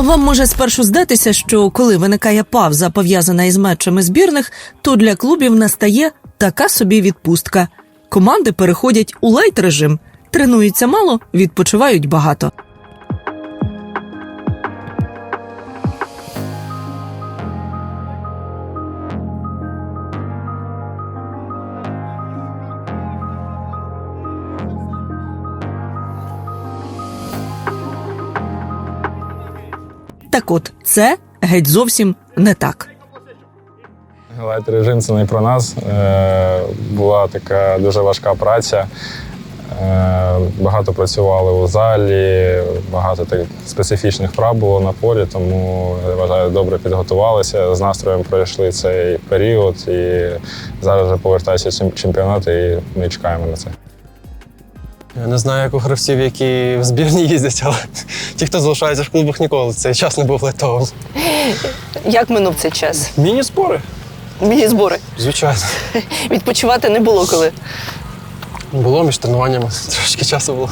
Вам може спершу здатися, що коли виникає павза, пов'язана із матчами збірних, то для клубів настає така собі відпустка. Команди переходять у лайт режим, тренуються мало, відпочивають багато. Так от, це геть зовсім не так. Лайт режим це не про нас. Е, Була така дуже важка праця. Е, Багато працювали у залі, багато так специфічних вправ було на полі, тому я вважаю, добре підготувалися. З настроєм пройшли цей період і зараз вже повертаються чем- чемпіонати, і ми чекаємо на це. Я не знаю, як у гравців, які в збірні їздять, але ті, хто залишається в клубах, ніколи цей час не був лайтовим. Як минув цей час? Міні-спори, Міні-збори. звичайно. Відпочивати не було коли. Було між тренуваннями, трошки часу було.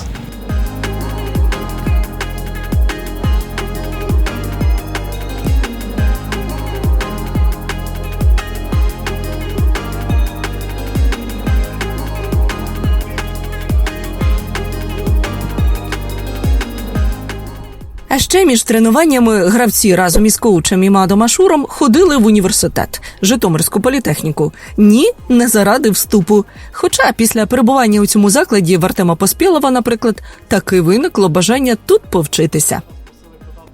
А ще між тренуваннями гравці разом із коучем Імадом Ашуром ходили в університет Житомирську політехніку. Ні, не заради вступу. Хоча після перебування у цьому закладі в Артема Поспєлова, наприклад, таки виникло бажання тут повчитися.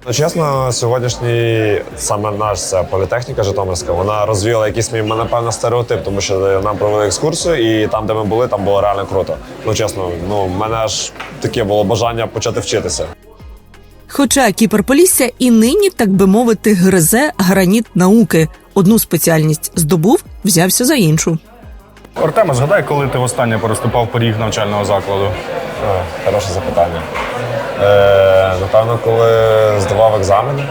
Ну, чесно, сьогоднішній саме наш це політехніка Житомирська. Вона розвіяла якийсь мій напевно стереотип, тому що нам провели екскурсію, і там, де ми були, там було реально круто. Ну чесно, ну в мене аж таке було бажання почати вчитися. Хоча Кіпер Полісся і нині, так би мовити, гризе граніт науки. Одну спеціальність здобув, взявся за іншу. Артема, згадай, коли ти востаннє переступав поріг навчального закладу. Е, Хороше запитання. Е, напевно, коли здавав екзамени,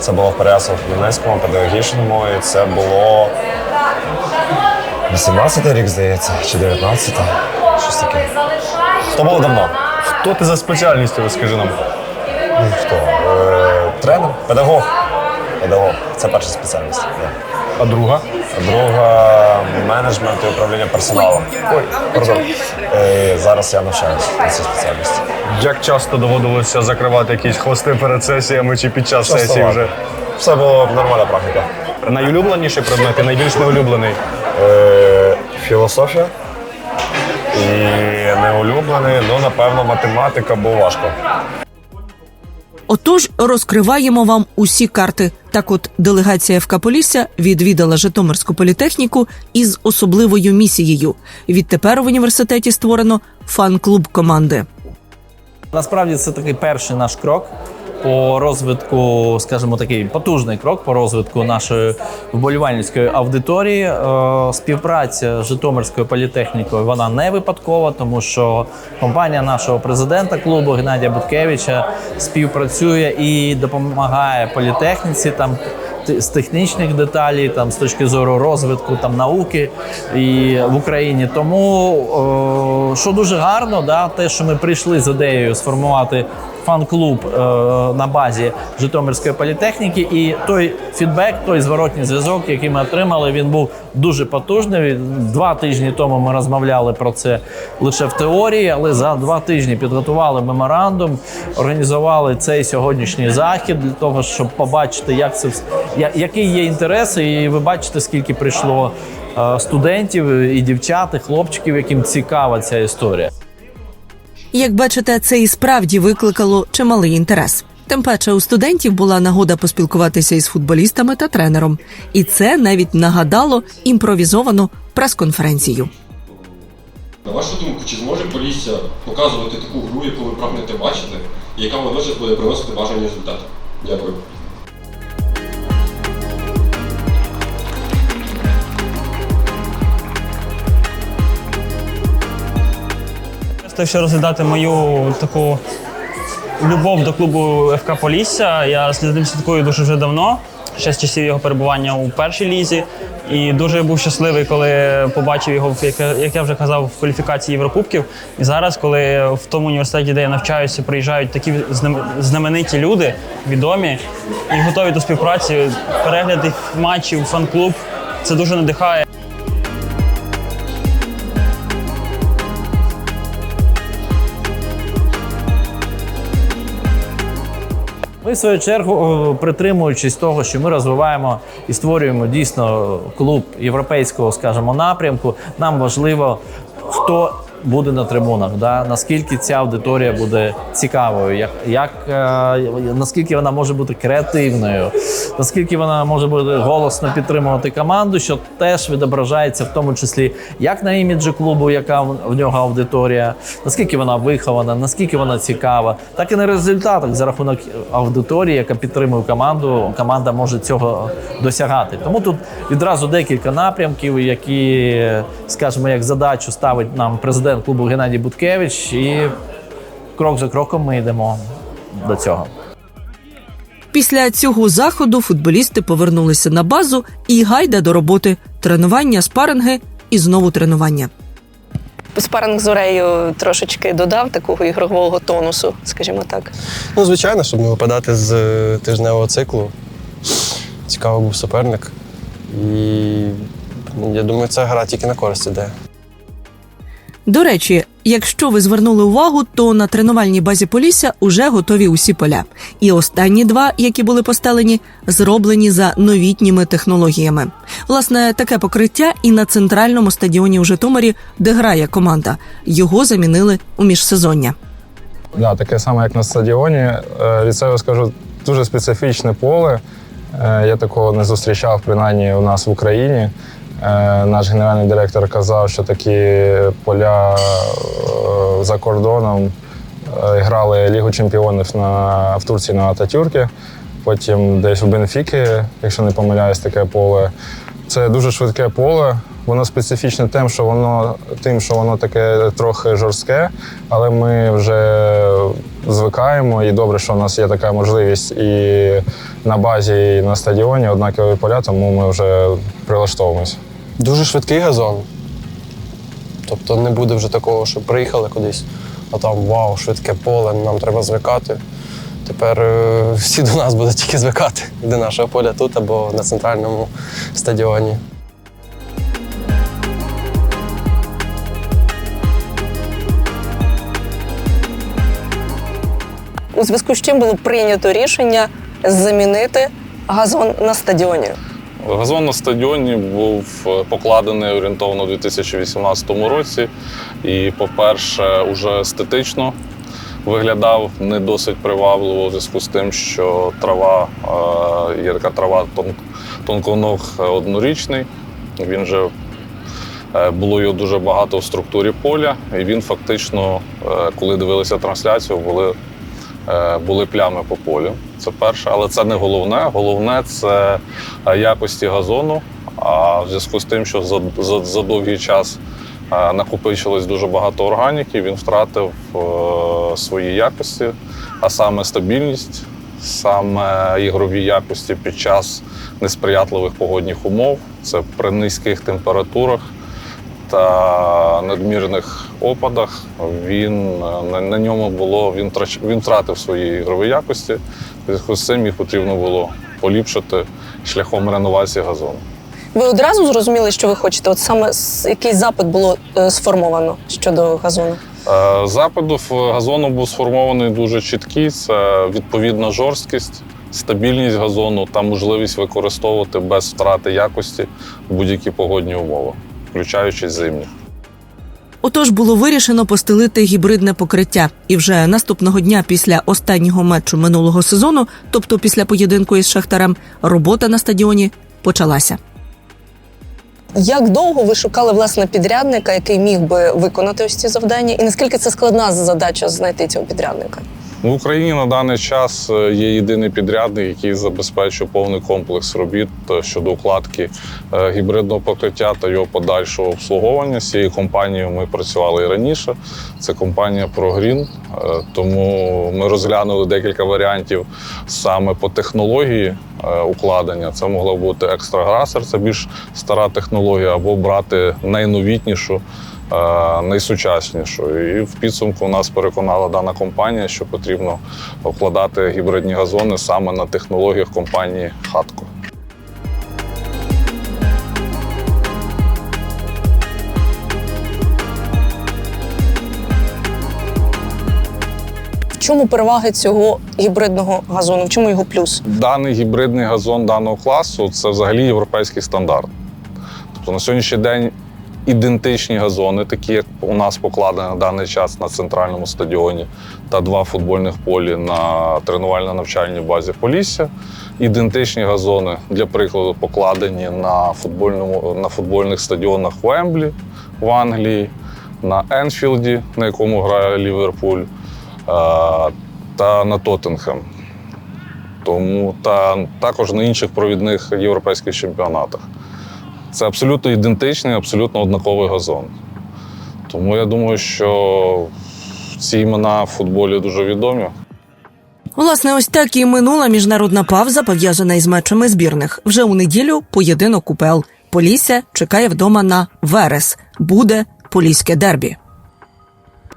це було в Переяслав Хмельницькому, педагогічному, і це було 18-й рік, здається, чи 19 щось таке. То було давно. Хто ти за спеціальністю, розкажи нам? Ну, Хто? Е, тренер, педагог. Педагог. Це перша спеціальність. Да. А друга? А Друга менеджмент і управління персоналом. Ой, пардон. Е, зараз я навчаюся на цій спеціальності. Як часто доводилося закривати якісь хвости перед сесіями чи під час сесії вже? Все було нормальна практика. Найулюбленіший предмет і найбільш неулюблений. Е, філософія. І неулюблений, ну, напевно, математика, бо важко. Отож, розкриваємо вам усі карти. Так, от делегація ФК Полісся відвідала Житомирську політехніку із особливою місією. Відтепер в університеті створено фан-клуб команди. Насправді це такий перший наш крок по розвитку, скажімо, такий потужний крок по розвитку нашої вболівальницької аудиторії. Е, Співпраця з Житомирською політехнікою вона не випадкова, тому що компанія нашого президента клубу Геннадія Буткевича співпрацює і допомагає політехніці там. З технічних деталей, там з точки зору розвитку там науки і в Україні. Тому о, що дуже гарно, да, те, що ми прийшли з ідеєю сформувати фан-клуб е, на базі Житомирської політехніки, і той фідбек, той зворотній зв'язок, який ми отримали, він був дуже потужний. Два тижні тому ми розмовляли про це лише в теорії, але за два тижні підготували меморандум, організували цей сьогоднішній захід для того, щоб побачити, як це який є інтерес, і ви бачите, скільки прийшло е, студентів і дівчат, і хлопчиків, яким цікава ця історія. Як бачите, це і справді викликало чималий інтерес. Тим паче у студентів була нагода поспілкуватися із футболістами та тренером, і це навіть нагадало імпровізовану прес-конференцію. На вашу думку, чи зможе Полісся показувати таку гру, яку ви прагнете бачити, яка водночас буде приносити бажані результати? Дякую. Просто якщо розглядати мою таку любов до клубу ФК Полісся, я з ним слідкую дуже вже давно. ще з часів його перебування у першій лізі. І дуже був щасливий, коли побачив його, як, я- вже казав, в кваліфікації Єврокубків. І зараз, коли в тому університеті, де я навчаюся, приїжджають такі знамениті люди, відомі і готові до співпраці, перегляди матчів, фан-клуб, це дуже надихає. В свою чергу, притримуючись того, що ми розвиваємо і створюємо дійсно клуб європейського, скажімо, напрямку, нам важливо, хто буде на трибунах, да? наскільки ця аудиторія буде цікавою, як, як, е, наскільки вона може бути креативною, наскільки вона може бути голосно підтримувати команду, що теж відображається в тому числі як на іміджі клубу, яка в нього аудиторія, наскільки вона вихована, наскільки вона цікава, так і на результатах за рахунок аудиторії, яка підтримує команду, команда може цього досягати. Тому тут відразу декілька напрямків, які, скажімо, як задачу ставить нам президент клубу Геннадій Буткевич, і крок за кроком ми йдемо до цього. Після цього заходу футболісти повернулися на базу і гайда до роботи. Тренування, спаринги і знову тренування. Спаринг з Орею трошечки додав такого ігрового тонусу, скажімо так. Ну, звичайно, щоб не випадати з е, тижневого циклу. Цікавий був суперник. І я думаю, ця гра тільки на користь іде. До речі, якщо ви звернули увагу, то на тренувальній базі Полісся уже готові усі поля. І останні два, які були поставлені, зроблені за новітніми технологіями. Власне, таке покриття і на центральному стадіоні у Житомирі, де грає команда. Його замінили у міжсезоння. Да, таке саме, як на стадіоні. Е, себе скажу, дуже специфічне поле. Е, Я такого не зустрічав, принаймні у нас в Україні. Е, Наш генеральний директор казав, що такі поля е, за кордоном е, грали Лігу чемпіонів на, в Турції на Ататюркі. Потім десь у Бенфіки, якщо не помиляюсь, таке поле. Це дуже швидке поле. Воно специфічне тим, що воно тим, що воно таке трохи жорстке, але ми вже звикаємо, і добре, що у нас є така можливість і на базі, і на стадіоні однакові поля, тому ми вже прилаштовуємося. Дуже швидкий газон. Тобто не буде вже такого, що приїхали кудись, а там вау, швидке поле, нам треба звикати. Тепер е, всі до нас будуть тільки звикати до нашого поля тут або на центральному стадіоні. Зв'язку з чим було прийнято рішення замінити газон на стадіоні. Газон на стадіоні був е, покладений орієнтовно у 2018 році. І, по-перше, уже естетично виглядав не досить привабливо у зв'язку з тим, що трава, е, є така трава тон- тонконог е, однорічний. Він вже е, було його дуже багато в структурі поля, і він фактично, е, коли дивилися трансляцію, були е, були плями по полю. Це перше, але це не головне. Головне це е, якості газону. А в зв'язку з тим, що за, за, за довгий час е, накопичилось дуже багато органіки, він втратив е, свої якості, а саме стабільність, саме ігрові якості під час несприятливих погодних умов. Це при низьких температурах та надмірних опадах він е, на, на ньому було він трач, він втратив свої ігрові якості. Зв'язку з цим їх потрібно було поліпшити шляхом реновації газону. Ви одразу зрозуміли, що ви хочете? От саме який запит було е, сформовано щодо газону? Е, Запит до газону був сформований дуже чіткий. Це відповідна жорсткість, стабільність газону та можливість використовувати без втрати якості будь-які погодні умови, включаючи зимні. Отож було вирішено постелити гібридне покриття. І вже наступного дня після останнього матчу минулого сезону, тобто після поєдинку із Шахтарем, робота на стадіоні почалася. Як довго ви шукали власне підрядника, який міг би виконати ось ці завдання, і наскільки це складна задача знайти цього підрядника? В Україні на даний час е, є єдиний підрядник, який забезпечує повний комплекс робіт е, щодо укладки е, гібридного покриття та його подальшого обслуговування. З цією компанією ми працювали і раніше. Це компанія ProGreen, тому ми розглянули декілька варіантів саме по технології укладення. Це могла бути екстраграсер, це більш стара технологія, або брати найновітнішу. Е, Найсучаснішу. І в підсумку нас переконала дана компанія, що потрібно вкладати гібридні газони саме на технологіях компанії Хатко. В чому переваги цього гібридного газону? В чому його плюс? Даний гібридний газон даного класу це взагалі європейський стандарт. Тобто на сьогоднішній день ідентичні газони, такі як у нас покладені на даний час на центральному стадіоні, та два футбольних полі на тренувально-навчальній базі Полісся. Ідентичні газони, для прикладу, покладені на, футбольному, на футбольних стадіонах в Емблі в Англії, на Енфілді, на якому грає Ліверпуль, е, та на Тоттенхем. Тому та також на інших провідних європейських чемпіонатах. Це абсолютно ідентичний, абсолютно однаковий газон. Тому я думаю, що ці імена в футболі дуже відомі. Власне, ось так і минула міжнародна павза, пов'язана із матчами збірних. Вже у неділю поєдинок УПЛ. Полісся чекає вдома на Верес. Буде поліське дербі.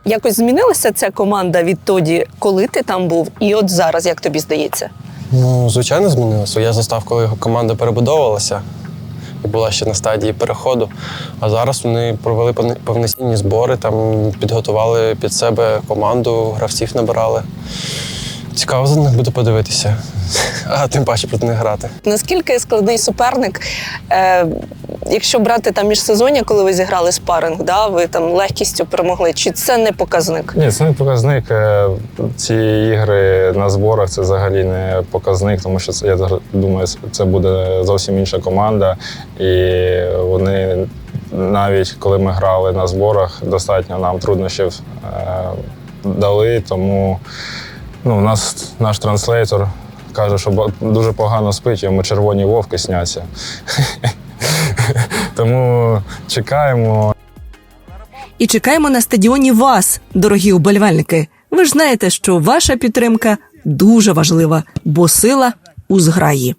Якось змінилася ця команда відтоді, коли ти там був, і от зараз, як тобі здається? Ну, звичайно, змінилося. Я застав, коли команда перебудовувалася була ще на стадії переходу. А зараз вони провели повноцінні збори, там підготували під себе команду, гравців набирали. Цікаво за них буде подивитися, а тим паче проти них грати. Наскільки складний суперник, е, якщо брати там міжсезоння, коли ви зіграли спаринг, да, ви там легкістю перемогли, чи це не показник? Ні, це не показник. Е, Ці ігри на зборах це взагалі не показник, тому що це, я думаю, це буде зовсім інша команда. І вони навіть коли ми грали на зборах, достатньо нам труднощів е, дали. Тому ну, у нас наш транслейтор каже, що дуже погано спить, йому червоні вовки сняться. Тому чекаємо. І чекаємо на стадіоні вас, дорогі уболівальники. Ви ж знаєте, що ваша підтримка дуже важлива, бо сила у зграї.